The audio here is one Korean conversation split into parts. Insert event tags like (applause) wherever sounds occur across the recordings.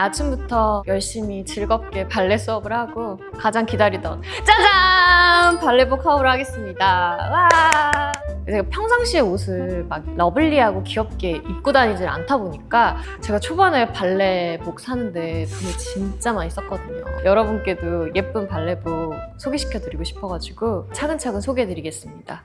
아침부터 열심히 즐겁게 발레 수업을 하고 가장 기다리던 짜잔! 발레복 하우를 하겠습니다. 와! 제가 평상시에 옷을 막 러블리하고 귀엽게 입고 다니질 않다 보니까 제가 초반에 발레복 사는데 돈을 진짜 많이 썼거든요. 여러분께도 예쁜 발레복 소개시켜드리고 싶어가지고 차근차근 소개해드리겠습니다.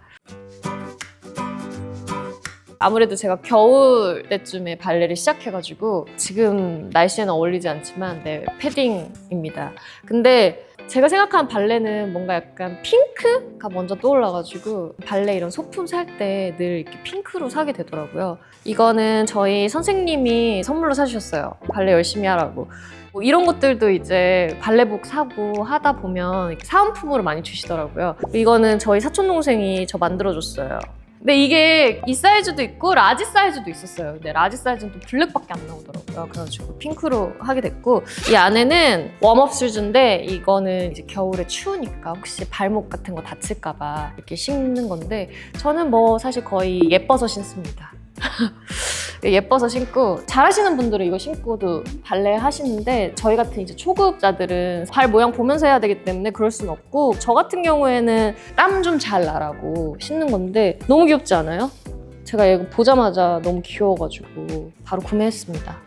아무래도 제가 겨울 때쯤에 발레를 시작해가지고 지금 날씨에는 어울리지 않지만 네 패딩입니다. 근데 제가 생각하는 발레는 뭔가 약간 핑크가 먼저 떠올라가지고 발레 이런 소품 살 때 늘 이렇게 핑크로 사게 되더라고요. 이거는 저희 선생님이 선물로 사주셨어요. 발레 열심히 하라고. 뭐 이런 것들도 이제 발레복 사고 하다 보면 사은품으로 많이 주시더라고요. 이거는 저희 사촌 동생이 저 만들어줬어요. 근데 이게 이 사이즈도 있고 라지 사이즈도 있었어요. 근데 라지 사이즈는 또 블랙밖에 안 나오더라고요. 그래가지고 핑크로 하게 됐고 이 안에는 웜업 슈즈인데 이거는 이제 겨울에 추우니까 혹시 발목 같은 거 다칠까봐 이렇게 신는 건데 저는 뭐 사실 거의 예뻐서 신습니다. (laughs) 예뻐서 신고 잘하시는 분들은 이거 신고도 발레 하시는데 저희 같은 이제 초급자들은 발 모양 보면서 해야 되기 때문에 그럴 순 없고 저 같은 경우에는 땀 좀 잘 나라고 신는 건데 너무 귀엽지 않아요? 제가 이거 보자마자 너무 귀여워가지고 바로 구매했습니다.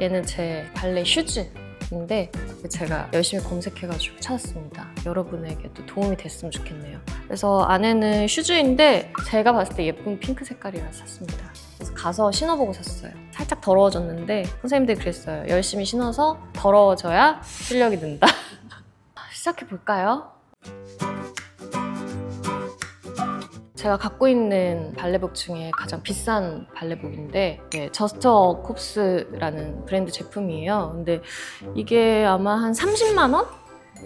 얘는 제 발레 슈즈인데 제가 열심히 검색해가지고 찾았습니다. 여러분에게 또 도움이 됐으면 좋겠네요. 그래서 안에는 슈즈인데 제가 봤을 때 예쁜 핑크 색깔이라 샀습니다. 그래서 가서 신어보고 샀어요. 살짝 더러워졌는데 선생님들이 그랬어요. 열심히 신어서 더러워져야 실력이 는다. (laughs) 시작해 볼까요? 제가 갖고 있는 발레복 중에 가장 비싼 발레복인데 네, 저스터 콥스라는 브랜드 제품이에요. 근데 이게 아마 한 30만 원?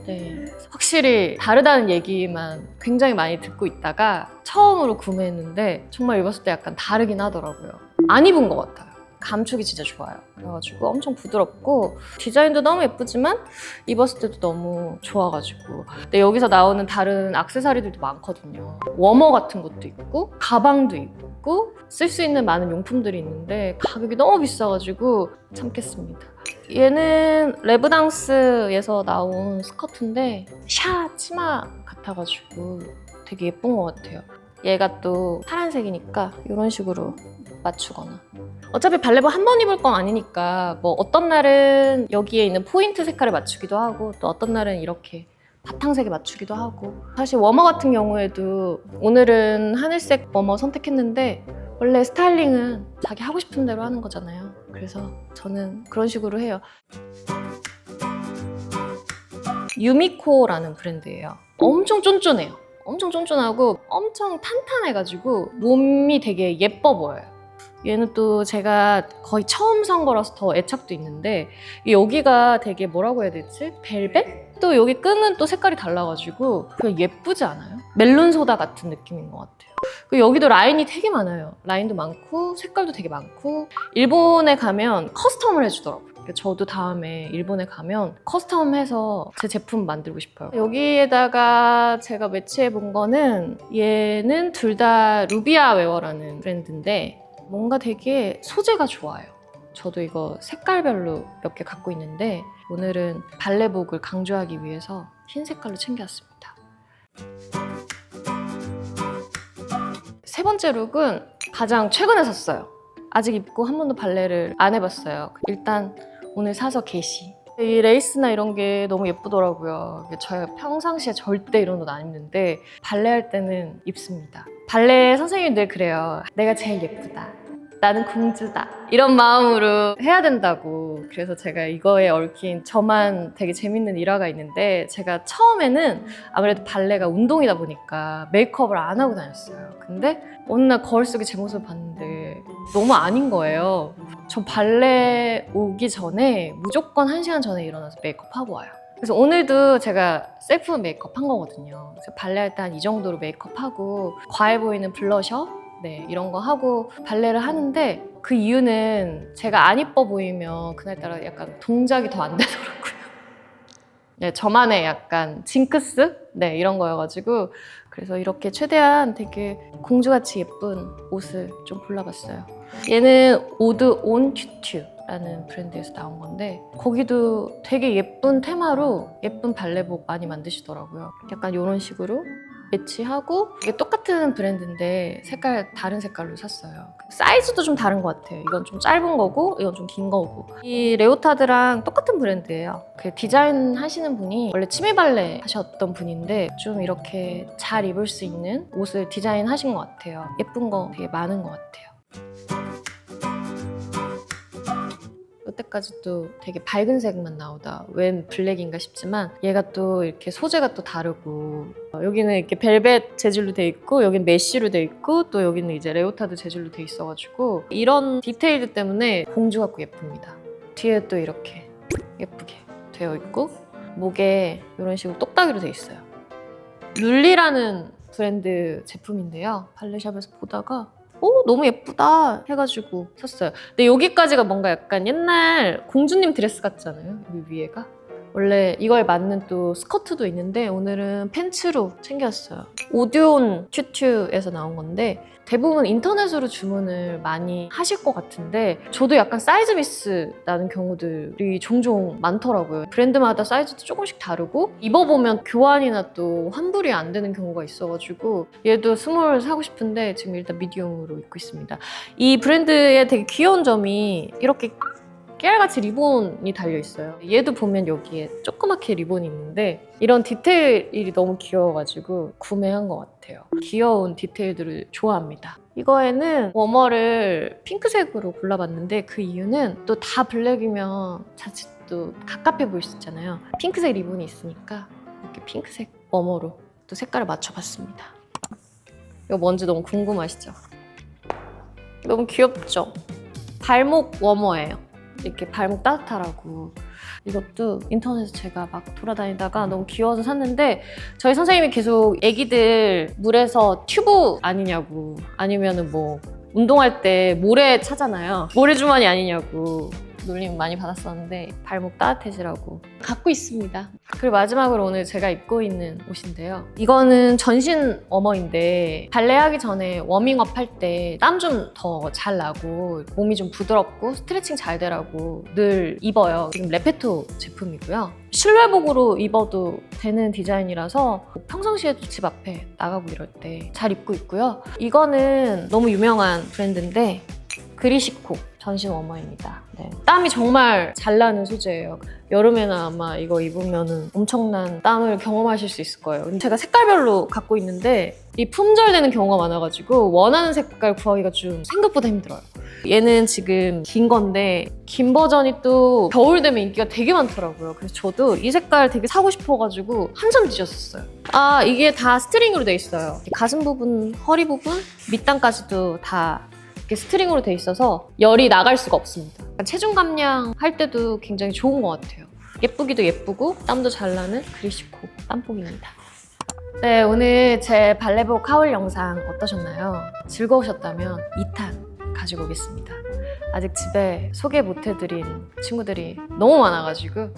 네, 확실히 다르다는 얘기만 굉장히 많이 듣고 있다가 처음으로 구매했는데 정말 입었을 때 약간 다르긴 하더라고요. 안 입은 것 같아요. 감촉이 진짜 좋아요. 그래가지고 엄청 부드럽고 디자인도 너무 예쁘지만 입었을 때도 너무 좋아가지고 근데 여기서 나오는 다른 악세사리들도 많거든요. 워머 같은 것도 있고 가방도 있고 쓸 수 있는 많은 용품들이 있는데 가격이 너무 비싸가지고 참겠습니다. 얘는 레브당스에서 나온 스커트인데 샤 치마 같아가지고 되게 예쁜 것 같아요. 얘가 또 파란색이니까 이런 식으로 맞추거나 어차피 발레복 한 번 입을 건 아니니까 뭐 어떤 날은 여기에 있는 포인트 색깔을 맞추기도 하고 또 어떤 날은 이렇게 바탕색에 맞추기도 하고. 사실 워머 같은 경우에도 오늘은 하늘색 워머 선택했는데 원래 스타일링은 자기 하고 싶은 대로 하는 거잖아요. 그래서 저는 그런 식으로 해요. 유미코라는 브랜드예요. 엄청 쫀쫀해요. 엄청 쫀쫀하고 엄청 탄탄해가지고 몸이 되게 예뻐 보여요 얘는 또 제가 거의 처음 산 거라서 더 애착도 있는데 여기가 되게 뭐라고 해야 되지? 벨벳? 또 여기 끈은 또 색깔이 달라가지고 그냥 예쁘지 않아요? 멜론 소다 같은 느낌인 것 같아요. 그리고 여기도 라인이 되게 많아요. 라인도 많고 색깔도 되게 많고 일본에 가면 커스텀을 해주더라고요. 그러니까 저도 다음에 일본에 가면 커스텀해서 제 제품 만들고 싶어요. 여기에다가 제가 매치해 본 거는 얘는 둘 다 루비아 웨어라는 브랜드인데 뭔가 되게 소재가 좋아요. 저도 이거 색깔별로 몇 개 갖고 있는데 오늘은 발레복을 강조하기 위해서 흰 색깔로 챙겨왔습니다. 세 번째 룩은 가장 최근에 샀어요. 아직 입고 한 번도 발레를 안 해봤어요. 일단 오늘 사서 게시. 이 레이스나 이런 게 너무 예쁘더라고요. 저희가 평상시에 절대 이런 옷 안 입는데 발레 할 때는 입습니다. 발레 선생님이 늘 그래요. 내가 제일 예쁘다. 나는 공주다. 이런 마음으로 해야 된다고. 그래서 제가 이거에 얽힌 저만 되게 재밌는 일화가 있는데 제가 처음에는 아무래도 발레가 운동이다 보니까 메이크업을 안 하고 다녔어요. 근데 어느 날 거울 속에 제 모습을 봤는데 너무 아닌 거예요. 저 발레 오기 전에 무조건 한 시간 전에 일어나서 메이크업 하고 와요. 그래서 오늘도 제가 셀프 메이크업 한 거거든요. 그래서 발레 할 때 한 이 정도로 메이크업 하고 과해 보이는 블러셔 네, 이런 거 하고 발레를 하는데 그 이유는 제가 안 이뻐 보이면 그날따라 약간 동작이 더 안 되더라고요. 네, 저만의 약간 징크스? 네, 이런 거여가지고 그래서 이렇게 최대한 되게 공주같이 예쁜 옷을 좀 골라봤어요. 얘는 오드 온 튜튜 라는 브랜드에서 나온 건데 거기도 되게 예쁜 테마로 예쁜 발레복 많이 만드시더라고요. 약간 이런 식으로 매치하고 이게 똑같은 브랜드인데 색깔 다른 색깔로 샀어요. 사이즈도 좀 다른 것 같아요. 이건 좀 짧은 거고 이건 좀 긴 거고 이 레오타드랑 똑같은 브랜드예요. 그 디자인 하시는 분이 원래 치미 발레 하셨던 분인데 좀 이렇게 잘 입을 수 있는 옷을 디자인 하신 것 같아요. 예쁜 거 되게 많은 것 같아요. 이때까지 또 되게 밝은 색만 나오다. 웬 블랙인가 싶지만 얘가 또 이렇게 소재가 또 다르고. 어, 여기는 이렇게 벨벳 재질로 돼 있고 여기는 메쉬로 돼 있고 또 여기는 이제 레오타드 재질로 돼 있어가지고 이런 디테일들 때문에 공주 같고 예쁩니다. 뒤에 또 이렇게 예쁘게 되어 있고 목에 이런 식으로 똑딱이로 돼 있어요. 룰리라는 브랜드 제품인데요. 발레샵에서 보다가 오 너무 예쁘다 해가지고 샀어요. 근데 여기까지가 뭔가 약간 옛날 공주님 드레스 같잖아요? 위에가 원래 이걸 맞는 또 스커트도 있는데 오늘은 팬츠로 챙겼어요. 오디온 튜튜에서 나온 건데 대부분 인터넷으로 주문을 많이 하실 것 같은데 저도 약간 사이즈 미스 나는 경우들이 종종 많더라고요. 브랜드마다 사이즈도 조금씩 다르고 입어보면 교환이나 또 환불이 안 되는 경우가 있어가지고 얘도 스몰 사고 싶은데 지금 일단 미디움으로 입고 있습니다. 이 브랜드의 되게 귀여운 점이 이렇게 깨알같이 리본이 달려 있어요. 얘도 보면 여기에 조그맣게 리본이 있는데 이런 디테일이 너무 귀여워가지고 구매한 것 같아요. 귀여운 디테일들을 좋아합니다. 이거에는 워머를 핑크색으로 골라봤는데 그 이유는 또 다 블랙이면 자칫 또 가깝게 보일 수 있잖아요. 핑크색 리본이 있으니까 이렇게 핑크색 워머로 또 색깔을 맞춰봤습니다. 이거 뭔지 너무 궁금하시죠? 너무 귀엽죠? 발목 워머예요. 이렇게 발목 따뜻하라고. 이것도 인터넷에서 제가 막 돌아다니다가 너무 귀여워서 샀는데 저희 선생님이 계속 애기들 물에서 튜브 아니냐고. 아니면은 뭐 운동할 때 모래 차잖아요. 모래주머니 아니냐고 놀림 많이 받았었는데 발목 따뜻해지라고. 갖고 있습니다. 그리고 마지막으로 오늘 제가 입고 있는 옷인데요. 이거는 전신 워머인데 발레하기 전에 워밍업 할 때 땀 좀 더 잘 나고 몸이 좀 부드럽고 스트레칭 잘 되라고 늘 입어요. 지금 레페토 제품이고요. 실내복으로 입어도 되는 디자인이라서 평상시에도 집 앞에 나가고 이럴 때 잘 입고 있고요. 이거는 너무 유명한 브랜드인데 그리시코 전신 워머입니다. 네. 땀이 정말 잘 나는 소재예요. 여름에는 아마 이거 입으면 엄청난 땀을 경험하실 수 있을 거예요. 제가 색깔별로 갖고 있는데 이 품절되는 경우가 많아가지고 원하는 색깔 구하기가 좀 생각보다 힘들어요. 얘는 지금 긴 건데 긴 버전이 또 겨울 되면 인기가 되게 많더라고요. 그래서 저도 이 색깔 되게 사고 싶어가지고 한참 뒤졌었어요. 아 이게 다 스트링으로 돼 있어요. 가슴 부분, 허리 부분, 밑단까지도 다 이렇게 스트링으로 돼 있어서 열이 나갈 수가 없습니다. 체중 감량 할 때도 굉장히 좋은 것 같아요. 예쁘기도 예쁘고 땀도 잘 나는 그리시코 땀복입니다. 네, 오늘 제 발레복 하울 영상 어떠셨나요? 즐거우셨다면 2탄 가지고 오겠습니다. 아직 집에 소개 못 해드린 친구들이 너무 많아가지고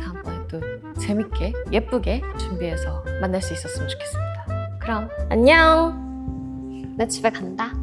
다음번에 또 재밌게 예쁘게 준비해서 만날 수 있었으면 좋겠습니다. 그럼 안녕! 내 집에 간다.